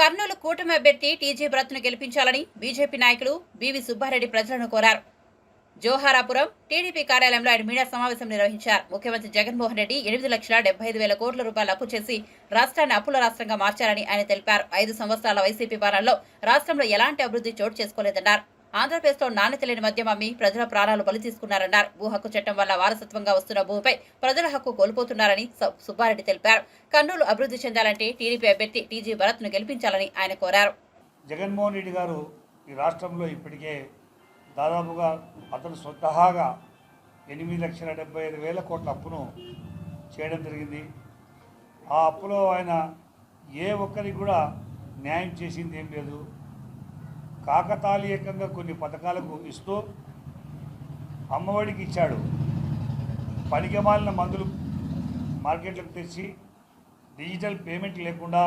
కర్నూలు కూటమి అభ్యర్థి టీజీ భరత్ను గెలిపించాలని బీజేపీ నాయకులు బీవీ సుబ్బారెడ్డి ప్రజలను కోరారు. జోహారాపురం టీడీపీ కార్యాలయంలో ఆయన మీడియా సమావేశం నిర్వహించారు. ముఖ్యమంత్రి జగన్మోహన్ రెడ్డి ఎనిమిది లక్షల డెబ్బై ఐదు వేల కోట్ల రూపాయలు అప్పు చేసి రాష్ట్రాన్ని అప్పుల రాష్ట్రంగా మార్చారని ఆయన తెలిపారు. ఐదు సంవత్సరాల వైసీపీ పాలనలో రాష్ట్రంలో ఎలాంటి అభివృద్ధి చోటు చేసుకోలేదన్నారు. ఆంధ్రప్రదేశ్లో నాణ్యత లేని మద్యం అమ్మి ప్రజల ప్రాణాలు బలి తీసుకున్నారన్నారు. భూ హక్కు చట్టం వల్ల వారసత్వంగా వస్తున్న భూమిపై ప్రజల హక్కు కోల్పోతున్నారని సుబ్బారెడ్డి తెలిపారు. కర్నూలు అభివృద్ధి చెందాలంటే టీడీపీ అభ్యర్థి టీజీ భరత్ను గెలిపించాలని ఆయన కోరారు. జగన్మోహన్ రెడ్డి గారు ఈ రాష్ట్రంలో ఇప్పటికే దాదాపుగా అతను స్వతహాగా ఎనిమిది లక్షల డెబ్బై ఐదు వేల కోట్ల అప్పును చేయడం జరిగింది. ఆ అప్పులో ఆయన ఏ ఒక్కరికి కూడా న్యాయం చేసింది ఏం లేదు. కాకతాళీయకంగా కొన్ని పథకాలకు ఇస్తూ అమ్మఒడికి ఇచ్చాడు. పనికిమాలిన మందులు మార్కెట్లకు తెచ్చి డిజిటల్ పేమెంట్ లేకుండా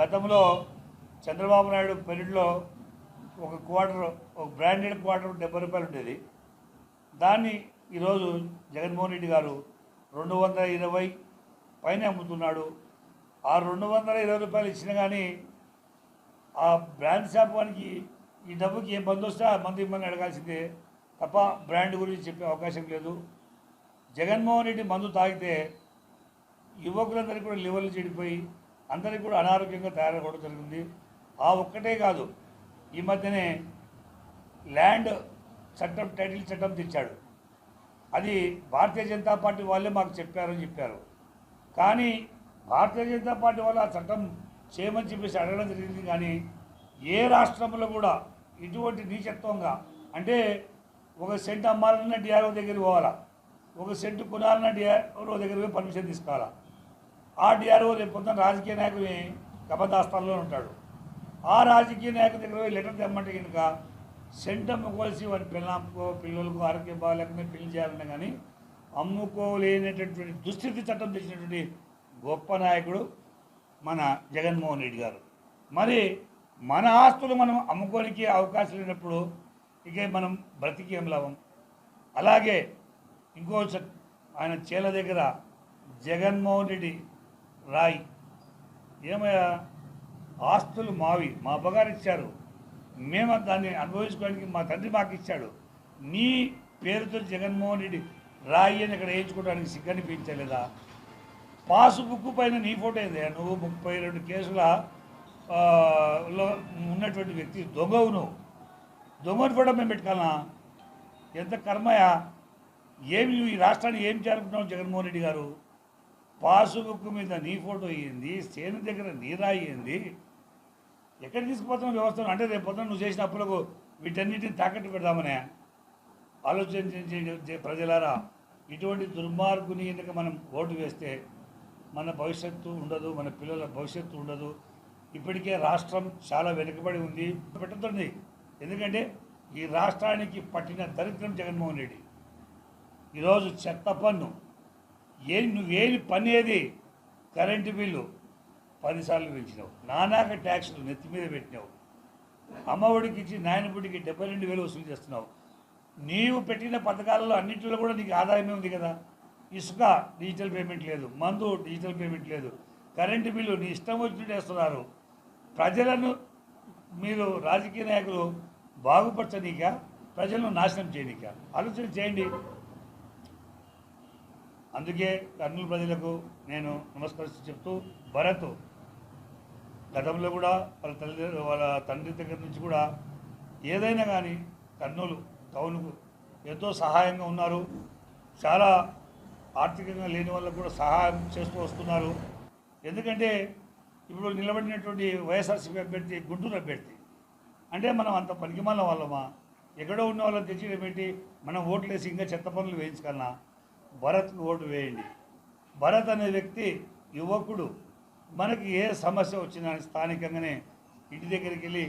గతంలో చంద్రబాబు నాయుడు పెరిడ్లో ఒక క్వార్టర్ ఒక బ్రాండెడ్ క్వార్టర్ డెబ్బై రూపాయలు ఉండేది. దాన్ని ఈరోజు జగన్మోహన్ రెడ్డి గారు రెండు వందల ఇరవై పైన అమ్ముతున్నాడు. ఆ రెండు వందల ఇరవై రూపాయలు ఇచ్చిన కానీ ఆ బ్రాండ్ షాప్ వానికి ఈ డబ్బుకి ఏ మందు వస్తే ఆ మందు ఇమ్మని అడగాల్సిందే తప్ప బ్రాండ్ గురించి చెప్పే అవకాశం లేదు. జగన్మోహన్ రెడ్డి మందు తాగితే యువకులందరికీ కూడా లివర్లు చెడిపోయి అందరికీ కూడా అనారోగ్యంగా తయారవడం జరిగింది ఆ ఒక్కటే కాదు ఈ మధ్యనే ల్యాండ్ చట్టం టైటిల్ చట్టం తెచ్చాడు. అది భారతీయ జనతా పార్టీ వాళ్ళే మాకు చెప్పారని చెప్పారు. కానీ భారతీయ జనతా పార్టీ వాళ్ళు ఆ చట్టం చేయమని చెప్పేసి అడగడం జరిగింది. కానీ ఏ రాష్ట్రంలో కూడా ఇటువంటి నీచత్వంగా అంటే ఒక సెంట్ అమ్మాలన్నా డిఆర్ఓ దగ్గరికి పోవాలా? ఒక సెంటు కొనాలన్నా డిఆర్ఓ దగ్గర పోయి పర్మిషన్ తీసుకోవాలా? ఆ డిఆర్ఓ రేపు పొద్దున రాజకీయ నాయకుని కబదాస్తాల్లో ఉంటాడు. ఆ రాజకీయ నాయకుడి దగ్గర పోయి లెటర్ తెమ్మంటే కనుక సెంట్ అమ్ముకోవాల్సి వారి పిల్లలకు పిల్లలకు ఆరోగ్యం బాగాలేకుండా పెళ్ళి చేయాలన్నా కానీ అమ్ముకోలేనటువంటి దుస్థితి చట్టం తెచ్చినటువంటి గొప్ప నాయకుడు మన జగన్మోహన్ రెడ్డి గారు. మరి మన ఆస్తులు మనం అమ్ముకోనికి అవకాశం లేనప్పుడు ఇక మనం బ్రతికి ఏం లాభం? అలాగే ఇంకో ఆయన చేల దగ్గర జగన్మోహన్ రెడ్డి రాయి. ఏమయ్యా? ఆస్తులు మావి మా అబ్బగారు ఇచ్చారు మేము దాన్ని అనుభవించుకోవడానికి మా తండ్రి మాకు ఇచ్చాడు నీ పేరుతో జగన్మోహన్ రెడ్డి రాయి అని ఇక్కడ వేయించుకోవడానికి సిగ్గనిపించలేదా? పాస్బుక్ పైన నీ ఫోటో ఏంది? నువ్వు ముప్పై రెండు కేసుల లో ఉన్నటువంటి వ్యక్తి దొంగవు నువ్వు. దొంగని ఫోటో మేము పెట్టుకోవాలా ఎంత కర్మయా? ఏమి నువ్వు ఈ రాష్ట్రాన్ని ఏం చేరుకుంటున్నావు జగన్మోహన్ రెడ్డి గారు? పాస్బుక్ మీద నీ ఫోటో అయ్యింది సేను దగ్గర నీరా అయ్యింది ఎక్కడ తీసుకుపోతున్నావు వ్యవస్థను? అంటే రేపు పొద్దున నువ్వు చేసిన అప్పులకు వీటన్నిటిని తాకట్టు పెడదామనే ఆలోచించే ప్రజలారా ఇటువంటి దుర్మార్గుని ఎన్నిక మనం ఓటు వేస్తే మన భవిష్యత్తు ఉండదు మన పిల్లల భవిష్యత్తు ఉండదు. ఇప్పటికే రాష్ట్రం చాలా వెనుకబడి ఉంది. పెట్టతుంది ఎందుకంటే ఈ రాష్ట్రానికి పట్టిన దరిద్రం జగన్మోహన్ రెడ్డి. ఈరోజు చెత్త పన్ను. ఏ నువ్వేమి పని ఏది? Current bill. పదిసార్లు పెంచినావు. నానాక ట్యాక్సులు నెత్తి మీద పెట్టినావు. అమ్మఒడికి ఇచ్చి నాయనబుడికి డెబ్బై రెండు వేలు వసూలు చేస్తున్నావు. నీవు పెట్టిన పథకాలలో అన్నింటిలో కూడా నీకు ఆదాయమే ఉంది కదా. ఇసుక డిజిటల్ పేమెంట్ లేదు మందు డిజిటల్ పేమెంట్ లేదు. కరెంటు బిల్లు నీ ఇష్టం వచ్చినట్టు వేస్తున్నారు. ప్రజలను మీరు రాజకీయ నాయకులు బాగుపరచనీక? ప్రజలను నాశనం చేయనీక? ఆలోచన చేయండి. అందుకే కర్నూలు ప్రజలకు నేను నమస్కరిస్తూ చెప్తూ భరత్ గతంలో కూడా వాళ్ళ తల్లి వాళ్ళ తండ్రి దగ్గర నుంచి కూడా ఏదైనా కానీ కర్నూలు టౌన్కు ఎంతో సహాయంగా ఉన్నారు. చాలా ఆర్థికంగా లేని వాళ్ళకు కూడా సహాయం చేస్తూ వస్తున్నారు. ఎందుకంటే ఇప్పుడు నిలబడినటువంటి వైఎస్ఆర్సీపీ అభ్యర్థి గుంటూరు అభ్యర్థి. అంటే మనం అంత పనికిమాల వాళ్ళమా? ఎక్కడో ఉన్న వాళ్ళని తెచ్చి పెట్టి మనం ఓట్లు వేసి ఇంకా చెత్త పనులు వేయించుకన్నా భరత్కు ఓటు వేయండి. భరత్ అనే వ్యక్తి యువకుడు. మనకి ఏ సమస్య వచ్చినా స్థానికంగానే ఇంటి దగ్గరికి వెళ్ళి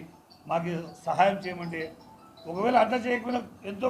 మాకు సహాయం చేయమంటే ఒకవేళ అడ్డ చేయకపోయినా ఎంతో